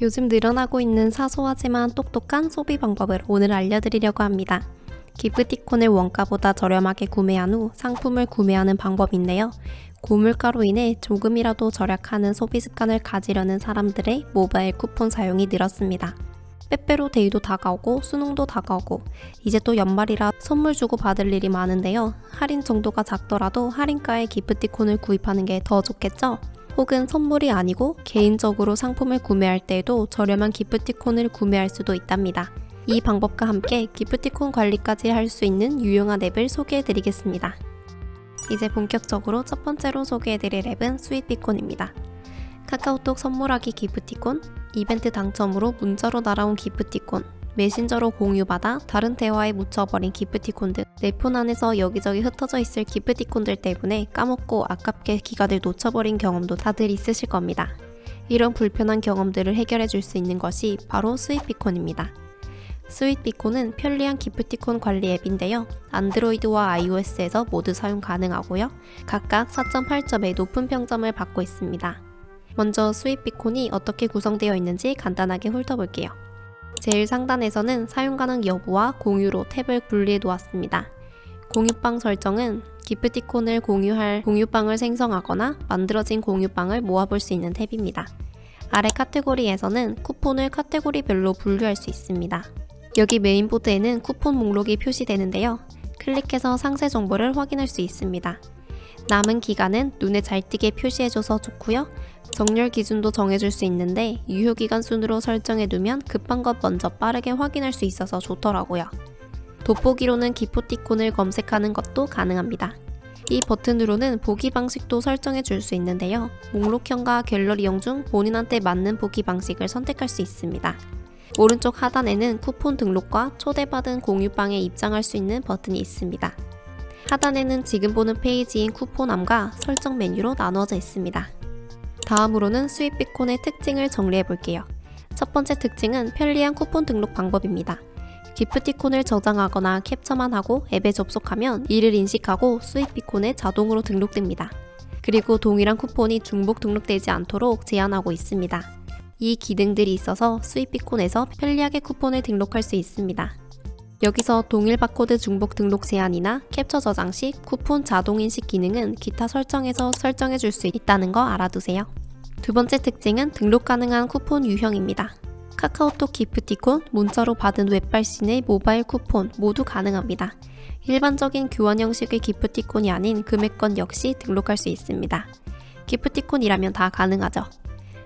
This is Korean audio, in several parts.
요즘 늘어나고 있는 사소하지만 똑똑한 소비 방법을 오늘 알려드리려고 합니다. 기프티콘을 원가보다 저렴하게 구매한 후 상품을 구매하는 방법인데요. 고물가로 인해 조금이라도 절약하는 소비 습관을 가지려는 사람들의 모바일 쿠폰 사용이 늘었습니다. 빼빼로 데이도 다가오고 수능도 다가오고 이제 또 연말이라 선물 주고 받을 일이 많은데요. 할인 정도가 작더라도 할인가에 기프티콘을 구입하는 게 더 좋겠죠? 혹은 선물이 아니고 개인적으로 상품을 구매할 때에도 저렴한 기프티콘을 구매할 수도 있답니다. 이 방법과 함께 기프티콘 관리까지 할 수 있는 유용한 앱을 소개해 드리겠습니다. 이제 본격적으로 첫 번째로 소개해 드릴 앱은 스윗비콘입니다. 카카오톡 선물하기 기프티콘, 이벤트 당첨으로 문자로 날아온 기프티콘, 메신저로 공유받아 다른 대화에 묻혀버린 기프티콘 등 내 폰 안에서 여기저기 흩어져 있을 기프티콘들 때문에 까먹고 아깝게 기간을 놓쳐버린 경험도 다들 있으실 겁니다. 이런 불편한 경험들을 해결해 줄 수 있는 것이 바로 스윗비콘입니다. 스윗비콘은 편리한 기프티콘 관리 앱인데요. 안드로이드와 iOS에서 모두 사용 가능하고요. 각각 4.8점의 높은 평점을 받고 있습니다. 먼저 스윗비콘이 어떻게 구성되어 있는지 간단하게 훑어볼게요. 제일 상단에서는 사용 가능 여부와 공유로 탭을 분리해 놓았습니다. 공유방 설정은 기프티콘을 공유할 공유방을 생성하거나 만들어진 공유방을 모아볼 수 있는 탭입니다. 아래 카테고리에서는 쿠폰을 카테고리별로 분류할 수 있습니다. 여기 메인보드에는 쿠폰 목록이 표시되는데요. 클릭해서 상세 정보를 확인할 수 있습니다. 남은 기간은 눈에 잘 띄게 표시해줘서 좋고요. 정렬 기준도 정해줄 수 있는데 유효기간 순으로 설정해두면 급한 것 먼저 빠르게 확인할 수 있어서 좋더라고요. 돋보기로는 기프티콘을 검색하는 것도 가능합니다. 이 버튼으로는 보기 방식도 설정해 줄 수 있는데요. 목록형과 갤러리형 중 본인한테 맞는 보기 방식을 선택할 수 있습니다. 오른쪽 하단에는 쿠폰 등록과 초대받은 공유방에 입장할 수 있는 버튼이 있습니다. 하단에는 지금 보는 페이지인 쿠폰함과 설정 메뉴로 나누어져 있습니다. 다음으로는 스윗비콘의 특징을 정리해 볼게요. 첫 번째 특징은 편리한 쿠폰 등록 방법입니다. 기프티콘을 저장하거나 캡처만 하고 앱에 접속하면 이를 인식하고 스윗비콘에 자동으로 등록됩니다. 그리고 동일한 쿠폰이 중복 등록되지 않도록 제한하고 있습니다. 이 기능들이 있어서 스윗비콘에서 편리하게 쿠폰을 등록할 수 있습니다. 여기서 동일 바코드 중복 등록 제한이나 캡처 저장 시 쿠폰 자동 인식 기능은 기타 설정에서 설정해 줄 수 있다는 거 알아두세요. 두 번째 특징은 등록 가능한 쿠폰 유형입니다. 카카오톡 기프티콘, 문자로 받은 웹발신의 모바일 쿠폰 모두 가능합니다. 일반적인 교환 형식의 기프티콘이 아닌 금액권 역시 등록할 수 있습니다. 기프티콘이라면 다 가능하죠.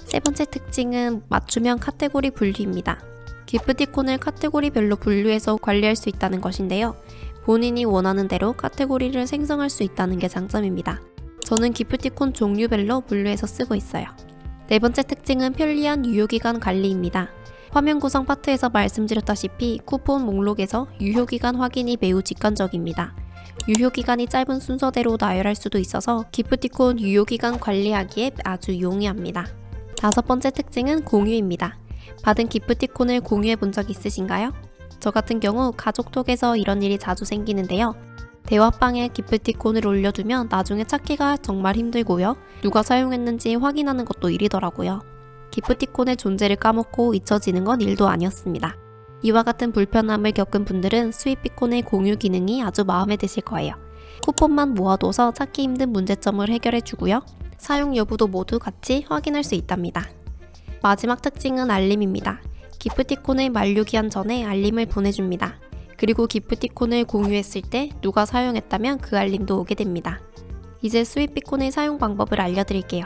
세 번째 특징은 맞춤형 카테고리 분류입니다. 기프티콘을 카테고리별로 분류해서 관리할 수 있다는 것인데요. 본인이 원하는 대로 카테고리를 생성할 수 있다는 게 장점입니다. 저는 기프티콘 종류별로 분류해서 쓰고 있어요. 네 번째 특징은 편리한 유효기간 관리입니다. 화면 구성 파트에서 말씀드렸다시피 쿠폰 목록에서 유효기간 확인이 매우 직관적입니다. 유효기간이 짧은 순서대로 나열할 수도 있어서 기프티콘 유효기간 관리하기에 아주 용이합니다. 다섯 번째 특징은 공유입니다. 받은 기프티콘을 공유해 본 적 있으신가요? 저 같은 경우 가족톡에서 이런 일이 자주 생기는데요. 대화방에 기프티콘을 올려두면 나중에 찾기가 정말 힘들고요. 누가 사용했는지 확인하는 것도 일이더라고요. 기프티콘의 존재를 까먹고 잊혀지는 건 일도 아니었습니다. 이와 같은 불편함을 겪은 분들은 스윗비콘의 공유 기능이 아주 마음에 드실 거예요. 쿠폰만 모아둬서 찾기 힘든 문제점을 해결해 주고요. 사용 여부도 모두 같이 확인할 수 있답니다. 마지막 특징은 알림입니다. 기프티콘을 만료기한 전에 알림을 보내줍니다. 그리고 기프티콘을 공유했을 때 누가 사용했다면 그 알림도 오게 됩니다. 이제 스윗비콘의 사용 방법을 알려드릴게요.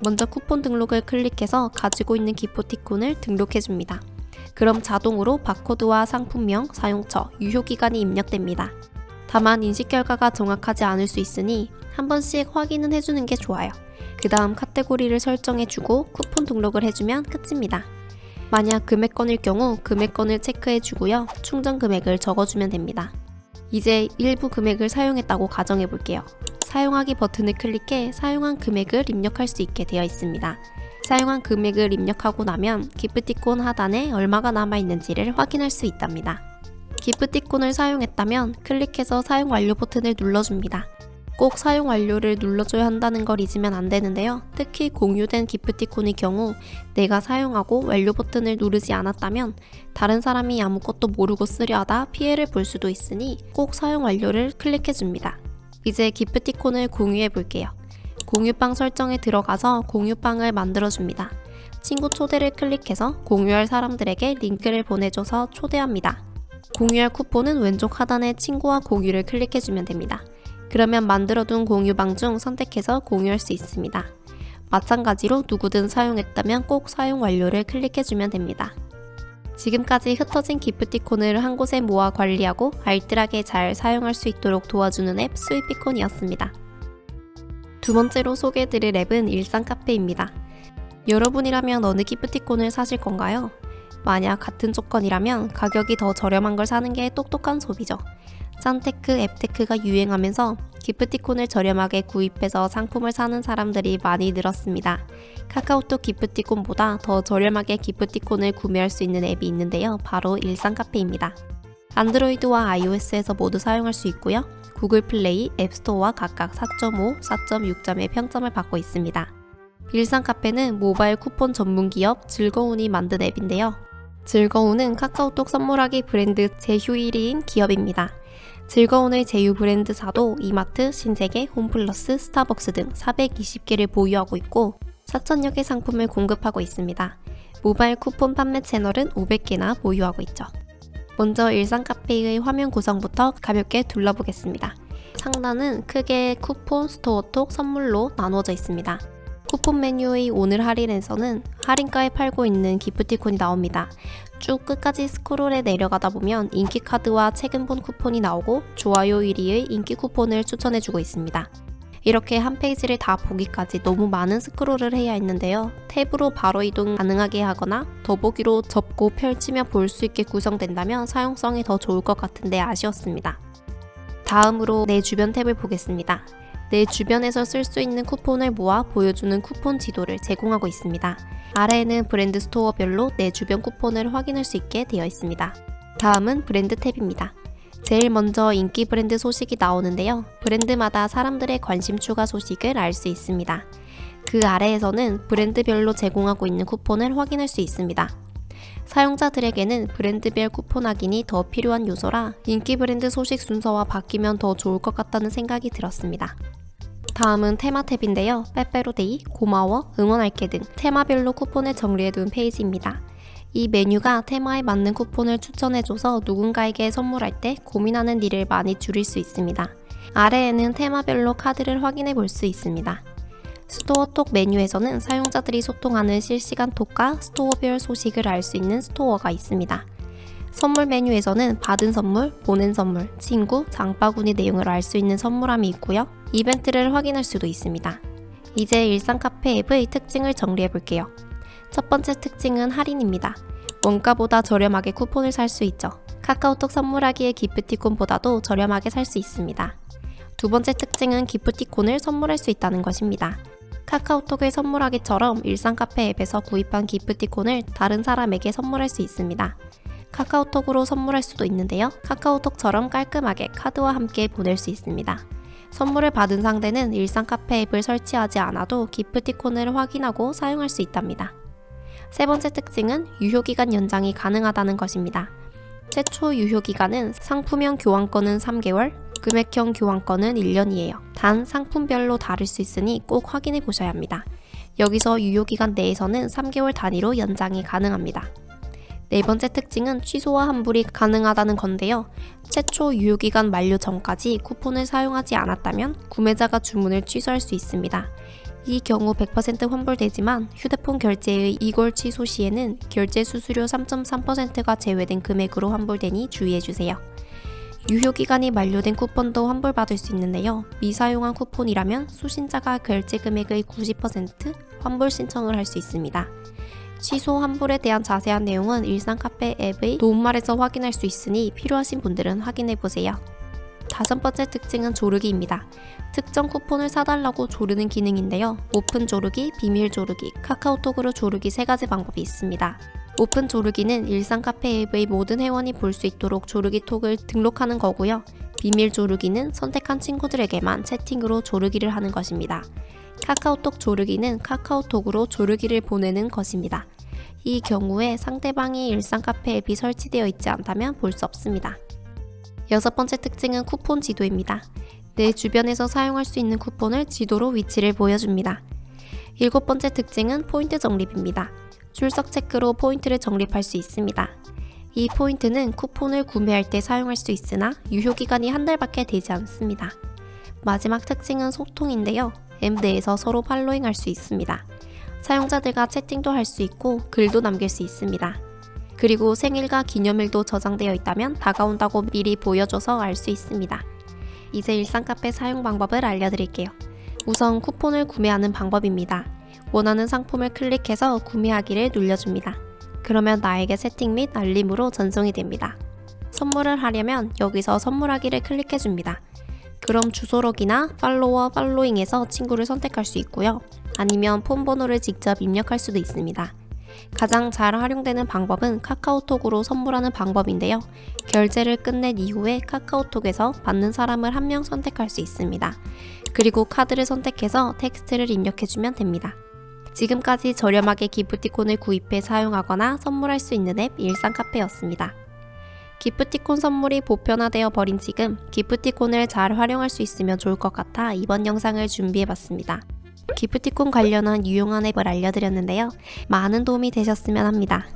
먼저 쿠폰 등록을 클릭해서 가지고 있는 기프티콘을 등록해줍니다. 그럼 자동으로 바코드와 상품명, 사용처, 유효기간이 입력됩니다. 다만 인식 결과가 정확하지 않을 수 있으니 한 번씩 확인은 해주는 게 좋아요. 그 다음 카테고리를 설정해주고 쿠폰 등록을 해주면 끝입니다. 만약 금액권일 경우 금액권을 체크해주고요. 충전 금액을 적어주면 됩니다. 이제 일부 금액을 사용했다고 가정해 볼게요. 사용하기 버튼을 클릭해 사용한 금액을 입력할 수 있게 되어 있습니다. 사용한 금액을 입력하고 나면 기프티콘 하단에 얼마가 남아있는지를 확인할 수 있답니다. 기프티콘을 사용했다면 클릭해서 사용 완료 버튼을 눌러줍니다. 꼭 사용 완료를 눌러줘야 한다는 걸 잊으면 안 되는데요. 특히 공유된 기프티콘의 경우 내가 사용하고 완료 버튼을 누르지 않았다면 다른 사람이 아무것도 모르고 쓰려 하다 피해를 볼 수도 있으니 꼭 사용 완료를 클릭해 줍니다. 이제 기프티콘을 공유해 볼게요. 공유방 설정에 들어가서 공유방을 만들어 줍니다. 친구 초대를 클릭해서 공유할 사람들에게 링크를 보내줘서 초대합니다. 공유할 쿠폰은 왼쪽 하단에 친구와 공유를 클릭해 주면 됩니다. 그러면 만들어둔 공유방 중 선택해서 공유할 수 있습니다. 마찬가지로 누구든 사용했다면 꼭 사용 완료를 클릭해주면 됩니다. 지금까지 흩어진 기프티콘을 한 곳에 모아 관리하고 알뜰하게 잘 사용할 수 있도록 도와주는 앱 스위피콘이었습니다. 두 번째로 소개해드릴 앱은 일상 카페입니다. 여러분이라면 어느 기프티콘을 사실 건가요? 만약 같은 조건이라면 가격이 더 저렴한 걸 사는 게 똑똑한 소비죠. 짠테크, 앱테크가 유행하면서 기프티콘을 저렴하게 구입해서 상품을 사는 사람들이 많이 늘었습니다. 카카오톡 기프티콘보다 더 저렴하게 기프티콘을 구매할 수 있는 앱이 있는데요. 바로 일상 카페입니다. 안드로이드와 iOS에서 모두 사용할 수 있고요. 구글 플레이, 앱스토어와 각각 4.5, 4.6점의 평점을 받고 있습니다. 일상 카페는 모바일 쿠폰 전문 기업 즐거운이 만든 앱인데요. 즐거운은 카카오톡 선물하기 브랜드 제휴 1위인 기업입니다. 즐거운의 제휴 브랜드사도 이마트, 신세계, 홈플러스, 스타벅스 등 420개를 보유하고 있고 4천여 개 상품을 공급하고 있습니다. 모바일 쿠폰 판매 채널은 500개나 보유하고 있죠. 먼저 일상 카페의 화면 구성부터 가볍게 둘러보겠습니다. 상단은 크게 쿠폰, 스토어톡, 선물로 나누어져 있습니다. 쿠폰 메뉴의 오늘 할인에서는 할인가에 팔고 있는 기프티콘이 나옵니다. 쭉 끝까지 스크롤해 내려가다 보면 인기 카드와 최근 본 쿠폰이 나오고 좋아요 1위의 인기 쿠폰을 추천해주고 있습니다. 이렇게 한 페이지를 다 보기까지 너무 많은 스크롤을 해야 했는데요. 탭으로 바로 이동 가능하게 하거나 더보기로 접고 펼치며 볼 수 있게 구성된다면 사용성이 더 좋을 것 같은데 아쉬웠습니다. 다음으로 내 주변 탭을 보겠습니다. 내 주변에서 쓸 수 있는 쿠폰을 모아 보여주는 쿠폰 지도를 제공하고 있습니다. 아래에는 브랜드 스토어별로 내 주변 쿠폰을 확인할 수 있게 되어 있습니다. 다음은 브랜드 탭입니다. 제일 먼저 인기 브랜드 소식이 나오는데요. 브랜드마다 사람들의 관심 추가 소식을 알 수 있습니다. 그 아래에서는 브랜드별로 제공하고 있는 쿠폰을 확인할 수 있습니다. 사용자들에게는 브랜드별 쿠폰 확인이 더 필요한 요소라 인기 브랜드 소식 순서와 바뀌면 더 좋을 것 같다는 생각이 들었습니다. 다음은 테마 탭인데요. 빼빼로데이, 고마워, 응원할게 등 테마별로 쿠폰을 정리해둔 페이지입니다. 이 메뉴가 테마에 맞는 쿠폰을 추천해줘서 누군가에게 선물할 때 고민하는 일을 많이 줄일 수 있습니다. 아래에는 테마별로 카드를 확인해 볼 수 있습니다. 스토어톡 메뉴에서는 사용자들이 소통하는 실시간 톡과 스토어별 소식을 알 수 있는 스토어가 있습니다. 선물 메뉴에서는 받은 선물, 보낸 선물, 친구, 장바구니 내용을 알 수 있는 선물함이 있고요. 이벤트를 확인할 수도 있습니다. 이제 일상 카페 앱의 특징을 정리해 볼게요. 첫 번째 특징은 할인입니다. 원가보다 저렴하게 쿠폰을 살 수 있죠. 카카오톡 선물하기의 기프티콘보다도 저렴하게 살 수 있습니다. 두 번째 특징은 기프티콘을 선물할 수 있다는 것입니다. 카카오톡을 선물하기처럼 일상 카페 앱에서 구입한 기프티콘을 다른 사람에게 선물할 수 있습니다. 카카오톡으로 선물할 수도 있는데요. 카카오톡처럼 깔끔하게 카드와 함께 보낼 수 있습니다. 선물을 받은 상대는 일상 카페 앱을 설치하지 않아도 기프티콘을 확인하고 사용할 수 있답니다. 세 번째 특징은 유효기간 연장이 가능하다는 것입니다. 최초 유효기간은 상품형 교환권은 3개월, 금액형 교환권은 1년이에요. 단 상품별로 다를 수 있으니 꼭 확인해 보셔야 합니다. 여기서 유효기간 내에서는 3개월 단위로 연장이 가능합니다. 네 번째 특징은 취소와 환불이 가능하다는 건데요. 최초 유효기간 만료 전까지 쿠폰을 사용하지 않았다면 구매자가 주문을 취소할 수 있습니다. 이 경우 100% 환불되지만 휴대폰 결제의 이골 취소 시에는 결제 수수료 3.3%가 제외된 금액으로 환불되니 주의해주세요. 유효기간이 만료된 쿠폰도 환불받을 수 있는데요. 미사용한 쿠폰이라면 수신자가 결제 금액의 90% 환불 신청을 할 수 있습니다. 취소 환불에 대한 자세한 내용은 일상 카페 앱의 도움말에서 확인할 수 있으니 필요하신 분들은 확인해 보세요. 다섯 번째 특징은 조르기입니다. 특정 쿠폰을 사달라고 조르는 기능인데요. 오픈 조르기, 비밀 조르기, 카카오톡으로 조르기 세 가지 방법이 있습니다. 오픈 조르기는 일상 카페 앱의 모든 회원이 볼 수 있도록 조르기 톡을 등록하는 거고요. 비밀 조르기는 선택한 친구들에게만 채팅으로 조르기를 하는 것입니다. 카카오톡 조르기는 카카오톡으로 조르기를 보내는 것입니다. 이 경우에 상대방이 일상 카페 앱이 설치되어 있지 않다면 볼 수 없습니다. 여섯 번째 특징은 쿠폰 지도입니다. 내 주변에서 사용할 수 있는 쿠폰을 지도로 위치를 보여줍니다. 일곱 번째 특징은 포인트 적립입니다. 출석 체크로 포인트를 적립할 수 있습니다. 이 포인트는 쿠폰을 구매할 때 사용할 수 있으나 유효 기간이 한 달밖에 되지 않습니다. 마지막 특징은 소통인데요. 앱 내에서 서로 팔로잉 할 수 있습니다. 사용자들과 채팅도 할 수 있고 글도 남길 수 있습니다. 그리고 생일과 기념일도 저장되어 있다면 다가온다고 미리 보여줘서 알 수 있습니다. 이제 일상 카페 사용 방법을 알려드릴게요. 우선 쿠폰을 구매하는 방법입니다. 원하는 상품을 클릭해서 구매하기를 눌러줍니다. 그러면 나에게 세팅 및 알림으로 전송이 됩니다. 선물을 하려면 여기서 선물하기를 클릭해줍니다. 그럼 주소록이나 팔로워, 팔로잉에서 친구를 선택할 수 있고요. 아니면 폰 번호를 직접 입력할 수도 있습니다. 가장 잘 활용되는 방법은 카카오톡으로 선물하는 방법인데요. 결제를 끝낸 이후에 카카오톡에서 받는 사람을 한 명 선택할 수 있습니다. 그리고 카드를 선택해서 텍스트를 입력해주면 됩니다. 지금까지 저렴하게 기프티콘을 구입해 사용하거나 선물할 수 있는 앱 일상 카페였습니다. 기프티콘 선물이 보편화되어 버린 지금 기프티콘을 잘 활용할 수 있으면 좋을 것 같아 이번 영상을 준비해봤습니다. 기프티콘 관련한 유용한 앱을 알려드렸는데요. 많은 도움이 되셨으면 합니다.